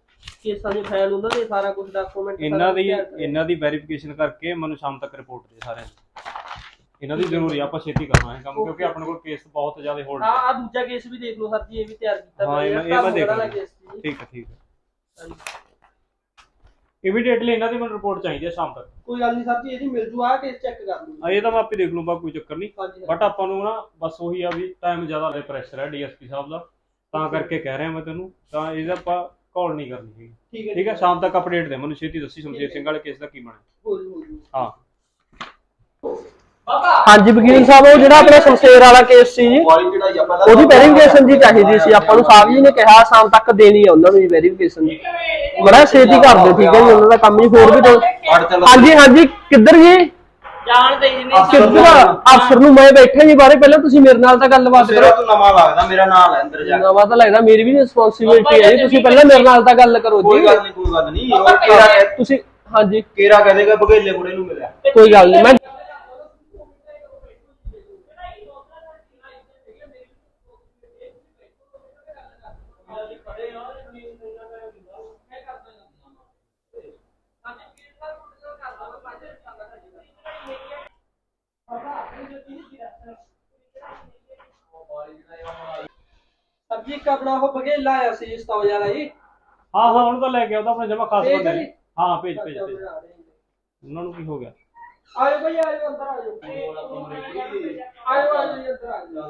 ਕੇਸਾਂ ਦੀ ਫਾਈਲ ਉਹਨਾਂ ਦੇ ਸਾਰਾ ਕੁਝ ਡਾਕੂਮੈਂਟ ਇਹਨਾਂ ਦੀ ਇਹਨਾਂ ਦੀ ਵੈਰੀਫਿਕੇਸ਼ਨ ਕਰਕੇ ਮੈਨੂੰ ਸ਼ਾਮ ਤੱਕ ਰਿਪੋਰਟ ਦੇ ਸਾਰਿਆਂ ਦੀ ਇਹਨਾਂ ਦੀ ਜ਼ਰੂਰੀ ਆਪਾਂ ਛੇਤੀ ਕਰਨਾ ਹੈ ਕੰਮ ਕਿਉਂਕਿ ਆਪਣੇ ਕੋਲ ਕੇਸ ਬਹੁਤ ਜ਼ਿਆਦਾ ਹੋਲਡ ਆ। ਆ ਦੂਜਾ ਕੇਸ ਵੀ ਦੇਖ ਲਓ ਸਰ ਜੀ ਇਹ ਵੀ ਤਿਆਰ ਕੀਤਾ ਹਾਂ, ਇਹ ਮੈਂ- ਦੇਖ ਜੀ ਠੀਕ ਹੈ ਠੀਕ ਹੈ। ਇਮੀਡੀਏਟਲੀ ਇਹਨਾਂ ਦੀ ਮੈਨੂੰ ਰਿਪੋਰਟ ਚਾਹੀਦੀ ਹੈ ਸ਼ਾਮ ਤੱਕ। ਕੋਈ ਗੱਲ ਨਹੀਂ ਸਰ ਜੀ ਇਹਦੀ ਮਿਲ ਜੂ ਆ ਕੇਸ ਚੈੱਕ ਕਰ ਲੂ ਆ ਇਹ ਤਾਂ ਮੈਂ ਆਪੇ ਦੇਖ ਲੂੰਗਾ ਕੋਈ ਚੱਕਰ ਨਹੀਂ। ਬਟ ਆਪਾਂ ਨੂੰ ਨਾ ਬਸ ਉਹੀ ਆ ਵੀ ਟਾਈਮ ਜ਼ਿਆਦਾ ਲੈ ਪ੍ਰੈਸ਼ਰ ਹੈ ਡੀਐਸਪੀ ਸਾਹਿਬ ਦਾ। ਤਾਂ ਕਰਕੇ ਕਹਿ ਰਿਹਾ ਮੈਂ ਤੈਨੂੰ। ਤਾਂ ਇਹਦਾ ਆਪਾਂ ਕਾਲ ਨਹੀਂ ਕਰਨੀ ਹੈਗੀ। ਠੀਕ ਹੈ ਠੀਕ ਹੈ ਸ਼ਾਮ ਤੱਕ ਅਪਡੇਟ ਦੇ ਮੈਨੂੰ ਛੇਤੀ ਦੱਸੀ ਸ਼ਮਸ਼ੇਰ ਸਿੰਘ ਵਾਲੇ ਕੇਸ ਦਾ ਕੀ ਬਣਿਆ। ਹੋ ਜੂ ਹੋ ਜੂ। ਹਾਂ। ਹਾਂਜੀ ਵਕੀਲ ਸਾਹਿਬ ਉਹ ਜਿਹੜਾ ਆਪਣਾ ਸ਼ਮਸ਼ੇਰ ਵਾਲਾ ਕੇਸ ਸੀ ਜੀ ਉਹਦੀ ਵੈਰੀਫਿਕੇਸ਼ਨ ਜੀ ਚਾਹੀਦੀ ਸੀ ਆਪਾਂ ਨੂੰ ਸਾਹਿਬ ਜੀ ਨੇ ਕਿਹਾ ਸ਼ਾਮ ਤੱਕ ਦੇਣੀ ਹੈ ਉਹਨਾਂ ਨੂੰ ਜੀ ਵੈਰੀਫਿਕੇਸ਼ਨ ਜੀ ਬੜਾ ਛੇਤੀ ਕਰ ਦਿਓ ਠੀਕ ਹੈ ਜੀ ਉਹਨਾਂ ਦਾ ਕੰਮ ਜੀ ਹੋਰ ਵੀ ਦੋ ਹਾਂਜੀ ਹਾਂਜੀ ਕਿੱਧਰ ਜੀ? ਜਾਣਦੇ ਹੀ ਨਹੀਂ। ਕਿੱਧਰ ਅਫਸਰ ਨੂੰ ਮੈਂ ਬੈਠਾ ਜੀ ਬਾਰੇ ਪਹਿਲਾਂ ਤੁਸੀਂ ਮੇਰੇ ਨਾਲ ਤਾਂ ਗੱਲਬਾਤ ਕਰੋ। ਤੂੰ ਨਵਾਂ ਲੱਗਦਾ ਮੇਰਾ ਨਾਮ ਲੈ ਅੰਦਰ ਜਾ ਕੇ। ਨਵਾਂ ਤਾਂ ਲੱਗਦਾ ਮੇਰੀ ਵੀ ਰਿਸਪੌਂਸਿਬਿਲਟੀ ਹੈ ਜੀ ਤੁਸੀਂ ਪਹਿਲਾਂ ਮੇਰੇ ਨਾਲ ਤਾਂ ਗੱਲ ਕਰੋ ਕੋਈ ਜੀ ਗੱਲ ਨਹੀਂ ਕੋਈ ਗੱਲ ਨਹੀਂ ਉਹ ਕੇਰਾ ਕਹਿ- ਤੁਸੀਂ ਹਾਂਜੀ। ਕੇਰਾ ਕਹਦੇਗਾ ਬਗੇਲੇ ਬੁੜੇ ਨੂੰ ਮਿਲਿਆ। ਕੋਈ ਗੱਲ ਨਹੀਂ ਮੈਂ ਇੱਕ ਆਪਣਾ ਉਹ ਬਗੇਲਾ ਆਇਆ ਸੀ ਇਸ ਤੋਂ ਵਾਲਾ ਜੀ। ਹਾਂ ਹਾਂ ਹੁਣ ਤਾਂ ਲੈ ਕੇ ਆਉਂਦਾ ਆਪਣੇ ਜਮਾ ਖਾਸ ਭੇਜ ਬੰਦੇ। ਨੇ। ਹਾਂ ਭੇਜ ਭੇਜ ਭੇਜ। ਉਹਨਾਂ ਨੂੰ ਕੀ ਹੋ ਗਿਆ? ਆਇਓ ਭਈ ਆਇਓ ਅੰਦਰ ਆਇਓ। ਆਇਓ ਆਇਓ ਅੰਦਰ ਆਇਓ।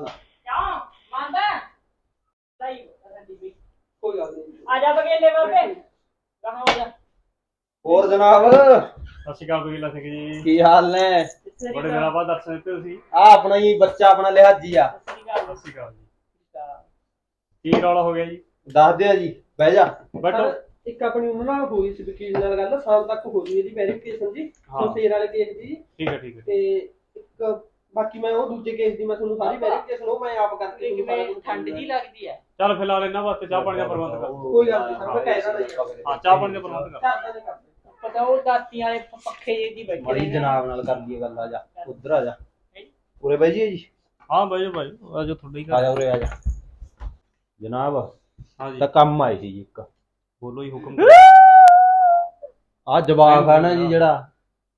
ਕੋਈ ਗੱਲ ਨਹੀਂ। ਆ ਜਾ ਬਗੇਲੇ ਬਾਬੇ। ਕਹਾਂ ਹੋ ਜਾ। ਹੋਰ ਜਨਾਬ? ਸਤਿ ਸ਼੍ਰੀ ਅਕਾਲ ਬਗੀਲਾ ਸਿੰਘ ਜੀ। ਕੀ ਹਾਲ ਨੇ? ਬੜੇ ਦਿਨਾਂ ਬਾਅਦ ਦਰਸ਼ਨ ਦਿੱਤੇ ਤੁਸੀਂ। ਆ ਆਪਣਾ ਹੀ ਬੱਚਾ ਆਪਣਾ ਲਿਹਾਜੀ ਆ। ਸਤਿ ਸ਼੍ਰੀ ਅਕਾਲ ਜੀ। ਕੀ ਰੌਲਾ ਹੋ ਗਿਆ ਜੀ? ਦੱਸ ਦਿਓ ਜੀ ਬਹਿ ਜਾ। ਸਰ, ਇੱਕ ਆਪਣੀ ਉਹਨਾਂ ਨਾਲ ਹੋਈ ਸੀ ਵਕੀਲ ਨਾਲ ਗੱਲ ਸ਼ਾਮ ਤੱਕ ਹੋ ਜੂ ਇਹਦੀ ਵੈਰੀਫਿਕੇਸ਼ਨ ਜੀ ਹਾਂ। ਸ਼ਮਸ਼ੇਰ ਵਾਲੇ ਕੇਸ ਦੀ। ਜੀ। ਠੀਕ ਹੈ ਠੀਕ ਹੈ। ਤੇ ਇੱਕ ਬਾਕੀ ਮੈਂ ਉਹ ਦੂਜੇ ਕੇਸ ਦੀ ਮੈਂ ਤੁਹਾਨੂੰ ਸਾਰੀ ਵੈਰੀਫਿਕੇਸ਼ਨ ਉਹ ਮੈਂ ਆਪ ਕਰਕੇ ਤੁਹਾਨੂੰ ਸਾਰਾ ਕਿਵੇਂ ਕੁਛ ਠੰਡ ਜੀ ਲੱਗਦੀ ਹੈ। ਚੱਲ ਫਿਲਹਾਲ ਇਹਨਾਂ ਵਾਸਤੇ ਚਾਹ ਪਾਣੀ ਦਾ ਪ੍ਰਬੰਧ ਕਰ। ਕੋਈ ਗੱਲ ਨਹੀਂ ਸਰ ਮੈਂ ਕਹਿ ਰਿਹਾ ਜੀ। ਹਾਂ ਚਾਹ ਪਾਣੀ ਦਾ ਪ੍ਰਬੰਧ ਕਰ। ਕਰਦਾ ਨਹੀਂ ਕਰਦਾ। ਪਤਾ ਉਹ ਦਾਤੀ ਵਾਲੇ ਪ- ਪੱਖੇ ਜਿਹੇ ਦੀ ਬੈਠੇ ਮੜੀ। ਜਨਾਬ ਨਾਲ ਕਰ ਲਈਏ ਗੱਲ ਆ ਜਾ ਉਧਰ ਆ ਜਾ। ਉਰੇ ਬਹਿ ਜੀ ਜੀ। ਹਾਂ ਬਾਈ ਬਾਈ ਆਜੋ ਤੁਹਾਡਾ ਹੀ ਆ ਕਰ ਜਾ ਉਰੇ ਆ ਜਾ। ਜਨਾਬ। ਹਾਂ ਜੀ ਤਾਂ ਕੰਮ ਆਏ ਸੀ ਜੀ ਇੱਕ। ਬੋਲੋ ਜੀ ਹੁਕਮ ਆ ਜਵਾਕ ਆ ਨਾ ਜੀ ਜਿਹੜਾ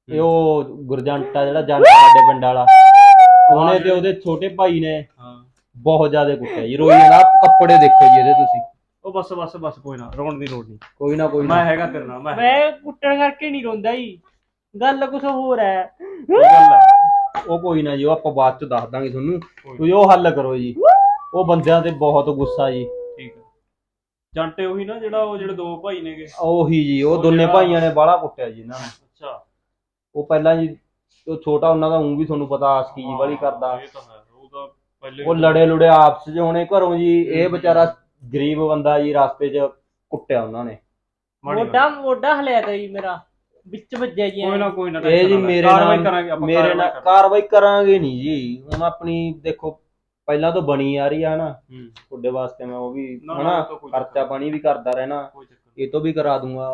ਇਹ ਉਹ ਗੁਰਜੰਟਾ ਜਿਹੜਾ ਜੰਟ ਸਾਡੇ ਪਿੰਡ ਵਾਲਾ। ਉਹਨੇ ਤੇ ਉਹਦੇ ਛੋਟੇ ਭਾਈ ਨੇ ਹਾਂ। ਬਹੁਤ ਜ਼ਿਆਦਾ ਕੁੱਟਿਆ ਜੀ। ਰੋਈ ਨਾ ਕੱਪੜੇ ਦੇਖੋ ਜੀ ਇਹਦੇ ਤੁਸੀਂ। ਉਹ ਬਸ ਬਸ ਬਸ ਕੋਈ ਨਾ ਰੋਣ ਦੀ ਲੋੜ ਨਹੀਂ। ਕੋਈ ਨਾ ਕੋਈ ਮੈਂ ਨਾ ਹੈਗਾ ਤੇਰੇ ਨਾਲ ਮੈਂ ਹੈਗਾ। ਮੈਂ ਕੁੱਟਣ ਕਰਕੇ ਨਹੀਂ ਰੋਂਦਾ ਜੀ। ਗੱਲ ਕੁਝ ਹੋਰ ਹੈ। ਕੋਈ ਗੱਲ ਹੈ। ਉਹ ਕੋਈ ਨਾ ਜੀ ਉਹ ਆਪਾਂ ਬਾਅਦ ਚ ਦੱਸ ਦਾਂਗੇ ਤੁਹਾਨੂੰ। ਕੋਈ ਤੁਸੀਂ ਉਹ ਹੱਲ ਕਰੋ ਜੀ। ਉਹ ਬੰਦਿਆਂ ਤੇ ਬਹੁਤ ਗੁੱਸਾ ਜੀ। ਠੀਕ ਹੈ ਜੰਟੇ ਉਹੀ ਨਾ ਜਿਹੜਾ ਉਹ ਜਿਹੜੇ ਦੋ ਭਾਈ ਨੇਗੇ। ਉਹੀ ਜੀ ਉਹ ਦੋਨੇ ਭਾਈਆਂ ਨੇ ਬਾਹਲਾ ਕੁੱਟਿਆ ਜੀ ਇਹਨਾਂ ਨੂੰ। ਅੱਛਾ। ਉਹ ਪਹਿਲਾਂ ਜੀ ਉਹ ਛੋਟਾ ਉਹਨਾਂ ਦਾ ਉਂ ਵੀ ਤੁਹਾਨੂੰ ਪਤਾ ਆਸਕੀ ਜੀ ਵਾਲੀ ਕਰਦਾ। ਇਹ ਤਾਂ ਹੈ ਉਹ ਤਾਂ ਪਹਿਲੇ ਉਹ ਲੜੇ ਲੁੜੇ ਆਪਸ ਚ ਹੋਣੇ ਘਰੋਂ ਜੀ ਇਹ ਵਿਚਾਰਾ ਗਰੀਬ ਬੰਦਾ ਜੀ ਰਸਤੇ 'ਚ ਕੁੱਟਿਆ ਉਹਨਾਂ ਨੇ। ਮਾੜੀ। ਮੋਢਾ ਮੋਢਾ ਹਲਿਆ ਜੀ ਮੇਰਾ ਵਿੱਚ ਵੱਜਿਆ ਜੀ ਕੋਈ ਨਾ ਕੋਈ ਨਾ ਇਹ ਜੀ। ਮੇਰੇ ਕਾਰਵਾਈ ਨਾਲ ਕਰਾਂਗੇ ਆਪਾਂ ਮੇਰੇ ਨਾਲ। ਕਾਰਵਾਈ ਕਰਾਂਗੇ ਨਹੀਂ ਜੀ। ਹੁਣ ਆਪਣੀ ਦੇਖੋ ਪਹਿਲਾਂ ਤੋਂ ਬਣੀ ਆ ਰਹੀ ਆ ਨਾ ਹੂੰ। ਤੁਹਾਡੇ ਵਾਸਤੇ ਮੈਂ ਉਹ ਵੀ ਨਾ, ਨਾ, ਹਨਾ ਉਹ ਤਾਂ ਕੋਈ ਚੱਕਰ ਖਰਚਾ ਪਾਣੀ ਵੀ ਕਰਦਾ ਰਹਿਣਾ। ਕੋਈ ਚੱਕਰ ਨਹੀਂ। ਇਹ ਤੋਂ ਵੀ ਕਰਾ ਦੂੰਗਾ।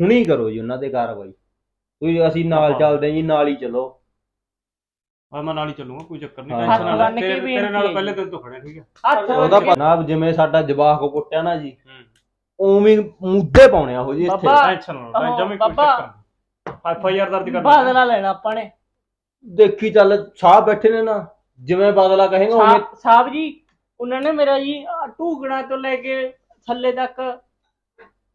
ਹੁਣੀ ਕਰੋ ਜੀ ਉਹਨਾਂ ਦੇ ਕਾਰਵਾਈ। ਤੁਸੀਂ ਅਸੀਂ ਨਾਲ ਚੱਲਦੇ ਹਾਂ ਜੀ ਨਾਲ ਹੀ ਚਲੋ। ਹਾਂ ਮੈਂ ਨਾਲ ਹੀ ਚੱਲੂਗਾ ਕੋਈ ਚੱਕਰ ਨਹੀਂ। ਹਾਂ। ਟੈਨਸ਼ਨ ਨਾ ਲੈ ਕੇ ਤੇਰੇ ਤੇਰੇ ਨਾਲ ਪਹਿਲੇ। ਦਿਨ ਤੋਂ ਖੜਿਆ ਠੀਕ ਹੈ। ਹੱਥ ਉਹਦਾ ਕੇ- ਜਨਾਬ ਜਿਵੇਂ ਸਾਡਾ ਜਵਾਕ ਕੁੱਟਿਆ ਨਾ ਜੀ ਉਵੇਂ ਹੀ ਮੁੱਦੇ ਪਾਉਣੇ ਆ ਉਹ ਜੀ ਇੱਥੇ। ਬਾਬਾ, ਟੈਨਸ਼ਨ ਨਾ ਲੈ ਜਮੇ ਕੋਈ ਬਾਬਾ। ਚੱਕਰ ਨਹੀਂ। ਐਫ ਆਈ ਆਰ ਦਰਜ ਕਰ ਬਾਦਲਾ ਲੈਣਾ ਆਪਾਂ ਨੇ। ਦੇਖੀ ਚੱਲ ਸਾਹ ਬੈਠੇ ਨੇ ਨਾ। ਜਿਵੇਂ ਬਾਦਲਾ ਕਹੇਗਾ ਉਵੇਂ ਸਾਹਿਬ ਸਾਹਿਬ ਜੀ ਉਹਨਾਂ ਨੇ ਮੇਰਾ ਜੀ ਆਹ ਢੂਗਣਾ ਤੋਂ ਲੈ ਕੇ ਥੱਲੇ ਤੱਕ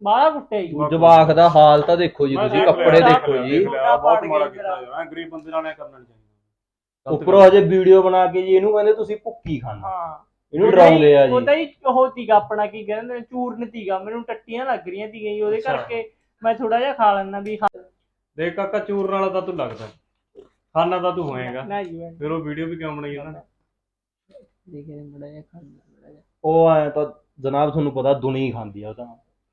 ਬਾਹਲਾ ਕੁੱਟਿਆ ਜੀ। ਜਵਾਕ ਦਾ ਹਾਲ ਤਾਂ ਦੇਖੋ ਜੀ ਤੁਸੀਂ ਕੱਪੜੇ ਦੇਖੋ ਜੀ। ਬਹੁਤ ਮਾੜਾ ਕੀਤਾ ਯਾਰ ਐਂ ਗਰੀਬ ਬੰਦੇ ਨਾਲ ਐ ਕਰਨਾ ਨਹੀਂ ਚਾਹੀਦਾ। ਉੱਪਰੋਂ ਹਜੇ ਵੀਡੀਓ ਬਣਾ ਕੇ ਜੀ ਇਹਨੂੰ ਕਹਿੰਦੇ ਤੁਸੀਂ ਭੁੱਕੀ ਖਾਣਾ। ਹਾਂ। ਇਹਨੂੰ ਡਰਾਉਂਦੇ ਆ ਉਹ ਜੀ। ਤਾਂ ਜੀ ਉਹ ਤੀਗਾ ਆਪਣਾ ਕੀ ਕਹਿੰਦੇ ਨੇ ਚੂਰਨ ਤੀਗਾ। ਮੈਨੂੰ ਟੱਟੀਆਂ ਲੱਗ ਰਹੀਆਂ ਤੀਗੀਆਂ ਜੀ ਉਹਦੇ ਅੱਛਾ। ਕਰਕੇ ਮੈਂ ਥੋੜਾ ਜਿਹਾ ਖਾ ਲੈਣਾ ਵੀ ਖਾ- ਦੇਖ ਕਾਕਾ ਚੂਰਨ ਵਾਲਾ ਤਾਂ ਤੂੰ ਲੱਗਦਾ। ਖਾਣਾ ਤਾਂ ਤੂੰ ਹੋਏਗਾ। ਨਾ ਜੀ ਮੈਂ ਫਿਰ ਉਹ ਵੀਡੀਓ ਵੀ ਕਿਉਂ ਬਣਾਈ ਉਹਨਾਂ ਨੇ? ਦੇਖੇ ਜਿਹਾ। ਉਹ ਐ ਤਾਂ ਜਨਾਬ ਤੁਹਾਨੂੰ ਪਤਾ ਦੁਨੀ ਖਾਂਦੀ ਆ ਉਹ ਤਾਂ।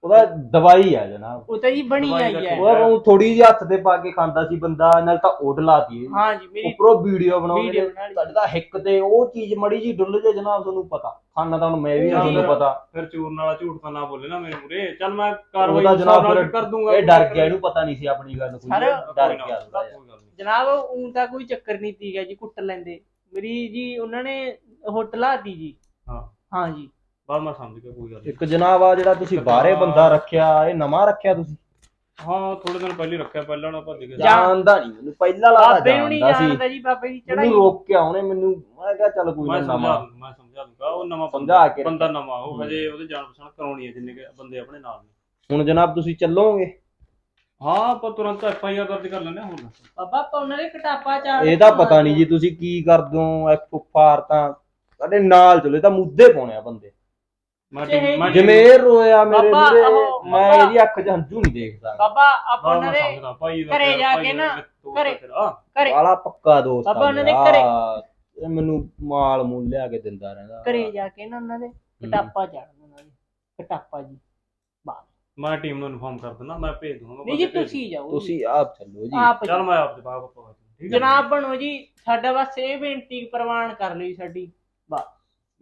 ਉਹਦਾ ਦਵਾਈ ਆ ਜਨਾਬ। ਉਹ ਤਾਂ ਜੀ ਬਣੀ ਦਵਾਈ ਆਈ ਹੈ ਉਹ ਉਹ ਥੋੜੀ ਜਿਹੀ ਹੱਥ ਤੇ ਪਾ ਕੇ ਖਾਂਦਾ ਸੀ ਬੰਦਾ ਨਾਲ ਤਾਂ ਓਡ ਲਾਤੀ ਹਾਂ ਜੀ ਮੇਰੀ ਉੱਪਰੋਂ ਵੀਡੀਓ ਬਣਾਉਂਦੇ ਵੀਡੀਓ ਨੇ ਬਣਾ ਲਈ। ਤੁਹਾਡੇ ਤਾਂ ਹਿੱਕ ਤੇ ਉਹ ਚੀਜ਼ ਮੜੀ ਜੀ ਡੁੱਲ ਜੇ ਜਨਾਬ ਤੁਹਾਨੂੰ ਪਤਾ। ਖਾਣਾ ਤਾਂ ਹੁਣ ਮੈਂ ਵੀ ਆ, ਤੁਹਾਨੂੰ ਪਤਾ। ਫਿਰ ਚੂਰਨ ਵਾਲਾ ਝੂਠ ਤਾਂ ਨਾ ਬੋਲੇ ਨਾ ਮੇਰੇ ਮੂਰੇ ਚੱਲ ਮੈਂ ਕਾਰਵਾਈ ਉਹਦਾ ਉਸ ਹਿਸਾਬ ਜਨਾਬ ਨਾਲ ਫਿਰ ਕਰ ਦੂੰਗਾ। ਇਹ ਡਰ ਗਿਆ ਇਹਨੂੰ ਪਤਾ ਨਹੀਂ ਸੀ ਆਪਣੀ ਗੱਲ ਕੋਈ। ਸਰ, ਡਰ ਗਿਆ ਨਹੀਂ ਜਨਾਬ ਉਂ ਤਾਂ ਕੋਈ ਚੱਕਰ ਨਹੀਂ ਤੀਗਾ ਜੀ ਕੁੱਟ ਲੈਂਦੇ। ਮੇਰੀ ਜੀ ਉਹਨਾਂ ਨੇ ਉਹ ਢਲਾਤੀ ਜੀ। ਹਾਂ। ਹਾਂ ਜੀ। ਬਾਅਦ ਮੈਂ ਸਮਝ ਗਿਆ ਕੋਈ ਗੱਲ ਇੱਕ ਜਨਾਬ ਆ ਜਿਹੜਾ ਤੁਸੀਂ ਬਾਹਰੇ ਬੰਦਾ ਰੱਖਿਆ ਇਹ ਨਵਾਂ ਰੱਖਿਆ ਤੁਸੀਂ? ਹਾਂ ਥੋੜੇ ਦਿਨ ਪਹਿਲੇ ਰੱਖਿਆ ਪਹਿਲਾਂ ਨਾ ਭੱਜ ਗਿਆ। ਜਾਣਦਾ ਨਹੀਂ ਮੈਨੂੰ ਪਹਿਲਾਂ ਲੱਗਦਾ ਬਾਬੇ ਨੂੰ ਨਹੀਂ ਜਾਣਦਾ ਸੀ। ਜਾਣਦਾ ਜੀ ਬਾਬੇ ਦੀ ਮੈਨੂੰ ਚੜਾਈ ਰੋਕਿਆ ਉਹਨੇ ਮੈਨੂੰ ਮੈਂ ਕਿਹਾ ਚੱਲ ਕੋਈ ਨਾ ਮੈਂ ਸਮਝਾ ਨਵਾਂ। ਮੈਂ ਸਮਝਾ ਦੂੰਗਾ ਉਹ ਨਵਾਂ ਸਮਝਾ ਬੰਦਾ ਕੇ ਬੰਦਾ ਨਵਾਂ ਉਹ ਹਜੇ ਉਹਦੇ ਜਾਣ ਪਛਾਣ ਕਰਾਉਣੀ ਹੈ ਜਿੰਨੇ ਕੁ ਬੰਦੇ ਆਪਣੇ ਨਾਲ ਨੇ। ਹੁਣ ਜਨਾਬ ਤੁਸੀਂ ਚੱਲੋਗੇ? ਹਾਂ ਆਪਾਂ ਤੁਰੰਤ ਐਫ ਆਈ ਆਰ ਦਰਜ ਕਰ ਲੈਣੇ ਹੋਰ ਦੱਸ। ਬਾਬਾ ਆਪਾਂ ਉਹਨਾਂ ਦੇ ਕਟਾਪਾ ਚਾੜ ਇਹ ਤਾਂ ਪਤਾ ਨਹੀਂ ਜੀ ਤੁਸੀਂ ਕੀ ਕਰਦੇ ਹੋ ਐਫ ਆਰ ਤਾਂ ਸਾਡੇ ਨਾਲ ਚਲੋ ਇਹ ਤਾਂ ਮੁੱਦੇ ਪਾਉਣੇ ਆ ਬੰਦੇ। ਮੈਂ ਚਾਹੇ ਟੀਮ- ਮੈਂ ਜਿਵੇਂ ਇਹ ਰੋਇਆ ਮੇਰੇ ਬਾਬਾ, ਮੂਹਰੇ ਉਹ ਮੈਂ ਬਾਬਾ। ਇਹਦੀ ਅੱਖ 'ਚ ਹੰਝੂ ਨਹੀਂ ਦੇਖਦਾ। ਬਾਬਾ ਆਪਾਂ ਹਾਂ, ਉਹਨਾਂ ਮੈਂ ਦੇ ਸਮਝਦਾ, ਭਾਈ ਦਾ ਘਰੇ ਜਾ ਭਾਈ ਕੇ ਦਾ ਨਾ, ਘਰੇ- ਤੇਰਾ। ਘਰੇ। ਬਾਲਾ ਪੱਕਾ ਦੋਸਤ ਬਾਬਾ ਆ ਉਹਨਾਂ ਦੇ ਮੇਰਾ। ਇਹ ਮੈਨੂੰ ਮਾਲ ਮੂਲ ਲਿਆ ਕੇ ਦਿੰਦਾ ਰਹਿੰਦਾ। ਘਰੇ ਜਾ ਕੇ ਨਾ ਉਹਨਾਂ ਦੇ ਕਟਾਪਾ ਚਾੜਨਾ ਉਹਨਾਂ ਦੇ। ਕਟਾਪਾ ਜੀ। ਮੈਂ ਟੀਮ ਨੂੰ ਇਨਫਾਰਮ ਕਰ ਦਿੰਦਾ ਮੈਂ ਭੇਜ ਦੂੰਗਾ ਨਹੀਂ ਜੀ ਤੁਸੀਂ ਜਾਓ ਤੁਸੀਂ ਆਪ ਚੱਲੋ ਜੀ। ਆਪ ਚਲ ਮੈਂ ਆਪ ਜਵਾਬ ਪਾਵਾਂ ਠੀਕ ਹੈ ਜਨਾਬ ਬਣੋ ਜੀ ਸਾਡਾ ਬਸ ਇਹ ਬੇਨਤੀ ਪ੍ਰਵਾਨ ਕਰ ਲਈ ਸਾਡੀ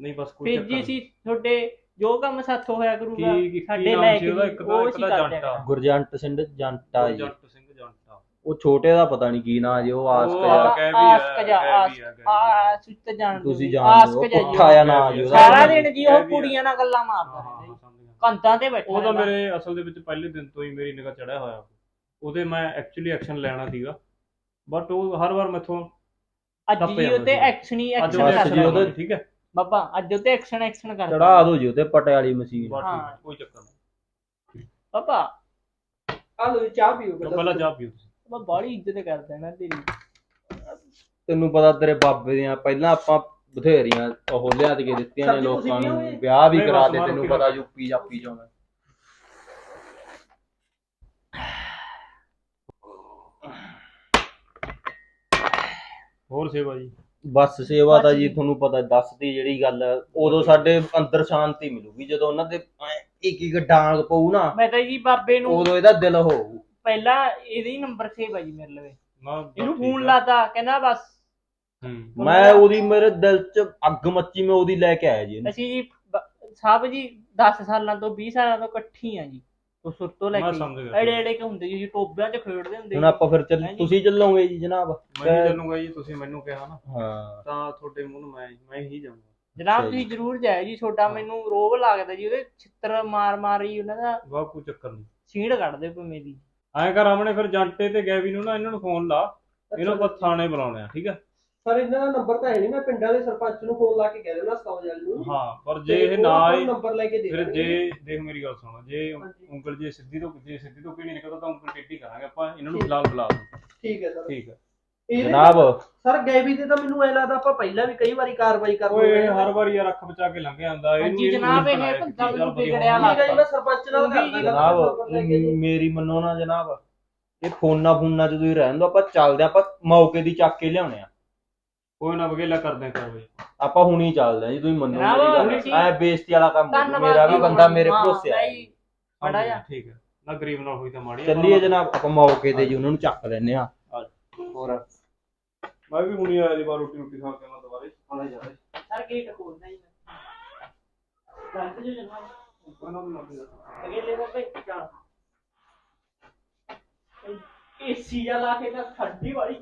ਨਹੀਂ ਬਸ ਕੋਈ ਫਿਰ ਚੱਕਰ ਜੀ ਤੁਹਾਡੇ ਜੋ ਕੰਮ ਸਾਥੋਂ ਹੋਇਆ ਕਰੂਗਾ ਕੀ ਕੀ ਸਾਡੇ ਲੈ ਕੇ ਉਹ ਦਾ ਇੱਕ ਅਸੀਂ ਦਾ ਕਰ ਜੰਟਾ ਦਿਆਂਗੇ। ਗੁਰਜੰਟ ਸਿੰਘ ਜੰਟਾ ਜੀ। ਜੰਟ ਸਿੰਘ ਜੰਟਾ ਉਹ ਛੋਟੇ ਦਾ ਪਤਾ ਨਹੀਂ ਕੀ ਨਾਂ ਜੀ ਉਹ ਆ ਆ। ਆਸਕ ਹੈ, ਜਾ ਆਸਕ ਹੈ, ਆ। ਸੁੱਤ ਜਾਣ ਤੁਸੀਂ ਜਾਣਦੇ ਹੋ। ਪੁੱਠਾ ਜਾਂ ਨਾਂ ਜੀ ਉਹਦਾ। ਸਾਰਾ ਦਿਨ ਜੀ ਉਹ ਹੈ। ਕੁੜੀਆਂ ਨਾਲ ਗੱਲਾਂ ਮਾਰਦਾ ਹਾਂ, ਹਾਂ। ਕੰਤਾਂ ਤੇ ਬੈਠਾ ਉਹ ਤਾਂ। ਮੇਰੇ ਅਸਲ ਦੇ ਵਿੱਚ ਪਹਿਲੇ ਦਿਨ ਤੋਂ ਹੀ ਮੇਰੀ ਨਿਗਾਹ ਚੜਿਆ ਹੋਇਆ। ਉਹਦੇ ਮੈਂ ਐਕਚੁਅਲੀ ਐਕਸ਼ਨ ਲੈਣਾ ਸੀਗਾ। ਬਟ ਉਹ ਹਰ ਵਾਰ ਮੈਥੋਂ ਅੱਜ ਟੱਪ ਜੀ ਜਾਂਦਾ ਉੱਤੇ। ਐਕਸ਼ਨ ਹੀ ਅੱਜ ਐਕਸ਼ਨ ਉਹਦੇ ਉਹਦੇ- ਠੀਕ ਹੈ? ਬਾਬਾ ਅੱਜ ਉੱਤੇ ਐਕਸ਼ਨ ਐਕਸ਼ਨ ਕਰਦਾ ਚੜਾ ਦੋ ਜੀ ਉਹਤੇ ਪਟਿਆਲੀ ਮਸ਼ੀਨ। ਬਸ ਠੀਕ ਹਾਂ। ਹੈ, ਕੋਈ ਚੱਕਰ ਨਹੀਂ। ਬਾਬਾ। ਆ ਲੋ ਚਾਹ ਪੀਓ ਤਾਂ ਪਹਿਲਾਂ ਜਾ ਪੀਓ ਤੁਸੀਂ। ਮੈਂ ਬੜੀ ਇੱਜ਼ਤ ਕਰਦਾ ਨਾ ਤੇਰੀ। ਤੈਨੂੰ ਪਤਾ ਤੇਰੇ ਬਾਬੇ ਦੀਆਂ ਪਹਿਲਾਂ ਆਪਾਂ ਬਥੇਰੀਆਂ ਉਹ ਲਿਆ ਕੇ ਦਿੱਤੀਆਂ ਨੇ ਲੋਕਾਂ ਨੂੰ? ਵਿਆਹ ਵੀ ਕਰਾ ਦੇ ਤੈਨੂੰ ਪਤਾ ਯੂਪੀ ਜਾਪੀ ਜਾਉਣਾ ਹੋਰ ਸੇਵਾ ਜੀ। ਬਸ ਸੇਵਾ ਤਾਂ ਜੀ ਤੁਹਾਨੂੰ ਪਤਾ ਦੱਸਦੀ ਜਿਹੜੀ ਗੱਲ ਉਦੋਂ ਸਾਡੇ ਅੰਦਰ ਸ਼ਾਂਤੀ ਮਿਲੂਗੀ ਜਦੋਂ ਉਹਨਾਂ ਦੇ ਇੱਕ ਇੱਕ ਡਾਂਗ ਪਊ ਨਾ ਮੈਂ ਤਾਂ ਜੀ ਬਾਬੇ ਨੂੰ ਉਦੋਂ ਇਹਦਾ ਦਿਲ ਹੋਊ। ਪਹਿਲਾਂ ਇਹਦੇ ਹੀ ਨੰਬਰ ਸੇਵ ਆ ਜੀ ਮੇਰੇ ਲਵੇ। ਨਾ ਇਹਨੂੰ ਫੋਨ। ਲਾਤਾ ਕਹਿੰਦਾ ਬਸ ਹੂੰ। ਮੈਂ ਉਹਦੀ ਮੇਰੇ ਦਿਲ 'ਚ ਅੱਗ ਮੱਚੀ ਮੈਂ ਉਹਦੀ ਲੈ ਕੇ ਆਇਆ ਜੀ ਇਹਨੂੰ। ਅਸੀਂ ਜੀ ਬ- ਸਭ ਜੀ 10 ਸਾਲਾਂ ਤੋਂ 20 ਸਾਲਾਂ ਤੋਂ ਇਕੱਠੀ ਆ ਜੀ। ਉਹ ਸੁਰ ਤੋਂ ਲੈ ਮੈਂ ਕੇ। ਸਮਝ ਗਿਆ। ਐਡੇ ਐਡੇ ਕਿ ਹੁੰਦੇ ਜੀ ਟੋਬਿਆਂ 'ਚ ਖੇਡਦੇ ਹੁੰਦੇ ਹੁਣ। ਆਪਾਂ ਫਿਰ ਚੱਲ? ਤੁਸੀਂ ਚੱਲੋਗੇ ਜੀ ਜਨਾਬ? ਮੈਂ ਹੀ ਚੱਲੂਗਾ ਜੀ ਤੁਸੀਂ ਮੈਨੂੰ ਕਿਹਾ ਨਾ। ਹਾਂ। ਤਾਂ ਤੁਹਾਡੇ ਮੂੰਹ ਨੂੰ ਮੈਂ ਮੈਂ ਹੀ ਜਾਊਂਗਾ। ਜਨਾਬ। ਤੁਸੀਂ ਜ਼ਰੂਰ ਜਾਇਓ ਜੀ ਛੋਟਾ ਮੈਨੂੰ ਰੋਬ ਲੱਗਦਾ ਜੀ ਉਹਦੇ ਛਿੱਤਰ ਮਾਰ ਮਾਰ ਹੀ ਉਹਨਾਂ ਦਾ ਵਾਹ ਕੋਈ ਚੱਕਰ ਨਹੀਂ। ਸੀੜ ਕੱਢਦੇ ਪਏ ਮੇਰੀ। ਐਂ ਕਰ ਆਮਣੇ ਫਿਰ ਜੰਟੇ ਤੇ ਗੈਵੀ ਨੂੰ ਨਾ ਇਹਨਾਂ ਨੂੰ ਫੋਨ ਲਾ। ਇਹਨੂੰ ਆਪਾਂ ਥਾਣੇ ਬੁਲਾਉਣੇ ਆ ਠੀਕ ਹੈ ਸਰ ਇਹਨਾਂ ਦਾ ਨੰਬਰ ਤਾਂ ਹੈ ਨਹੀਂ ਮੈਂ ਪਿੰਡਾਂ ਦੇ ਸਰਪੰਚ ਨੂੰ ਫੋਨ ਲਾ ਕੇ ਕਹਿ ਦੇਣਾ ਸਕਾਉ ਜਲ ਨੂੰ। ਹਾਂ ਪਰ ਜੇ ਇਹ ਨਾ ਆਏ ਨੰਬਰ ਲੈ ਕੇ ਦੇ ਫਿਰ। ਜੇ ਦੇਖ ਮੇਰੀ ਗੱਲ ਸੁਣ ਜੇ। ਉਂਗਲ ਜੇ ਸਿੱਧੀ ਤੋਂ ਜੇ ਸਿੱਧੀ ਤੋਂ ਕੋਈ ਨਹੀਂ ਨਿਕਲਦਾ ਤਾਂ ਉਂਗਲ ਟੇਢੀ ਕਰਾਂਗੇ ਆਪਾਂ ਇਹਨਾਂ ਨੂੰ ਫਿਲਹਾਲ ਬੁਲਾ ਦੋ ਠੀਕ ਹੈ ਸਰ। ਠੀਕ ਹੈ। ਜਨਾਬ। ਸਰ ਗੈਵੀ ਤੇ ਤਾਂ ਮੈਨੂੰ ਐ ਲੱਗਦਾ ਆਪਾਂ ਪਹਿਲਾਂ ਵੀ ਕਈ ਵਾਰੀ ਕਾਰਵਾਈ ਕਰ ਓਏ ਹਰ ਵਾਰੀ ਯਾਰ ਅੱਖ ਬਚਾ ਕੇ ਲੰਘ ਜਾਂਦਾ ਹਾਂਜੀ ਇਹਨੂੰ ਜਨਾਬ, ਇਹ ਚੱਲ ਮੈਨੂੰ ਵਿਗੜਿਆ ਹੈ ਜੀ ਮੈਂ ਸਰਪੰਚ ਨਾਲ ਕਰਦਾ ਜਨਾਬ ਜੀ। ਮੇਰੀ ਮੰਨੋ ਨਾ ਜਨਾਬ ਇਹ ਫੋਨਾਂ ਫੋਨਾਂ ਚ ਤੁਸੀਂ ਰਹਿਣ ਦੋ ਆਪਾਂ ਚੱਲਦੇ ਆਪਾਂ ਮੌਕੇ ਦੀ ਚੱਕ ਕੇ ਲਿਆਉਣੇ ਆ ਕੋਈ ਨਾ ਵਗੇਲਾ ਕਰਦੇ ਆ ਕਾਰਵਾਈ। ਆਪਾਂ ਹੁਣੀ ਚੱਲਦੇ ਆ ਜੀ ਤੁਸੀਂ ਮੰਨੋ ਮੇਰੀ ਹੁਣੀ ਗੱਲ ਜੀ। ਐ ਬੇਇੱਜ਼ਤੀ ਵਾਲਾ ਕੰਮ। ਧੰਨਵਾਦ ਮੇਰਾ ਵੀ ਜੀ, ਬੰਦਾ ਮੇਰੇ ਹਾਂ, ਭਰੋਸੇ ਆ ਮਾੜਾ ਜਿਹਾ। ਠੀਕ ਹੈ। ਨਾ ਗਰੀਬ ਨਾਲ ਹੋਈ ਤਾਂ ਮਾੜੀ ਆ। ਚੱਲੀਏ ਜਨਾਬ ਆਪਾਂ ਮੌਕੇ ਤੇ ਜੀ ਉਹਨਾਂ ਨੂੰ ਚੱਕ ਲੈਨੇ ਆ ਹੋਰ? ਮੈਂ ਵੀ ਹੁਣੀ ਆਇਆ ਜੀ ਬਾਹਰ ਰੋਟੀ ਰੋਟੀ ਖਾ ਕੇ ਮੈਂ ਦੁਬਾਰੇ। ਆਣਾ ਜਾ ਰਿਹਾ ਸਰ ਗੇਟ ਖੋਲਦਾ ਜੀ ਦੱਸ ਦਿਓ ਜਨਾਬ। ਉਹਨਾਂ ਨੂੰ ਲੱਗ ਜਾ ਅਗੇ ਲੈ ਬਾਬੇ ਚੱਲ ਏਸੀ ਜਾ ਲਾ ਕੇ ਤਾਂ ਠੰਡੀ ਵਾਲੀ